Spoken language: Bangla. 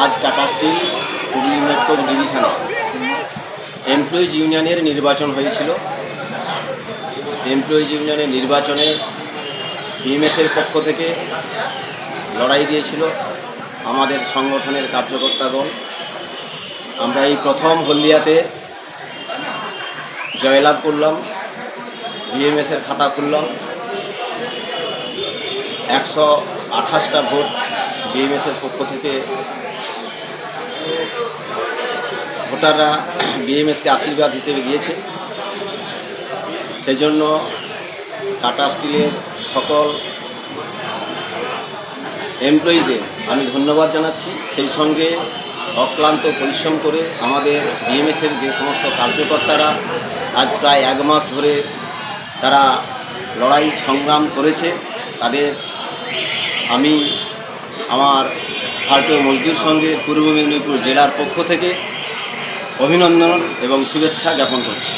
আজ টাটা স্টিল হুগলি মেট্রো ডিভিশনে এমপ্লয়িজ ইউনিয়নের নির্বাচন হয়েছিল। এমপ্লয়িজ ইউনিয়নের নির্বাচনে বিএমএসের পক্ষ থেকে লড়াই দিয়েছিল আমাদের সংগঠনের কার্যকর্তাগণ। আমরা এই প্রথম হলদিয়াতে জয়লাভ করলাম বিএমএসের খাতা খুললাম। একশো আঠাশটা ভোট বিএমএসের পক্ষ থেকে ভোটাররা বিএমএসকে আশীর্বাদ হিসেবে দিয়েছে। সেই জন্য টাটা স্টিলের সকল এমপ্লয়ীদের আমি ধন্যবাদ জানাচ্ছি। সেই সঙ্গে অক্লান্ত পরিশ্রম করে আমাদের বিএমএসের যে সমস্ত কার্যকর্তারা আজ প্রায় এক মাস ধরে তারা লড়াই সংগ্রাম করেছে, তাদের আমি আমার ভারতীয় মজদুর সঙ্গে পূর্ব মেদিনীপুর জেলার পক্ষ থেকে অভিনন্দন এবং শুভেচ্ছা জ্ঞাপন করছি।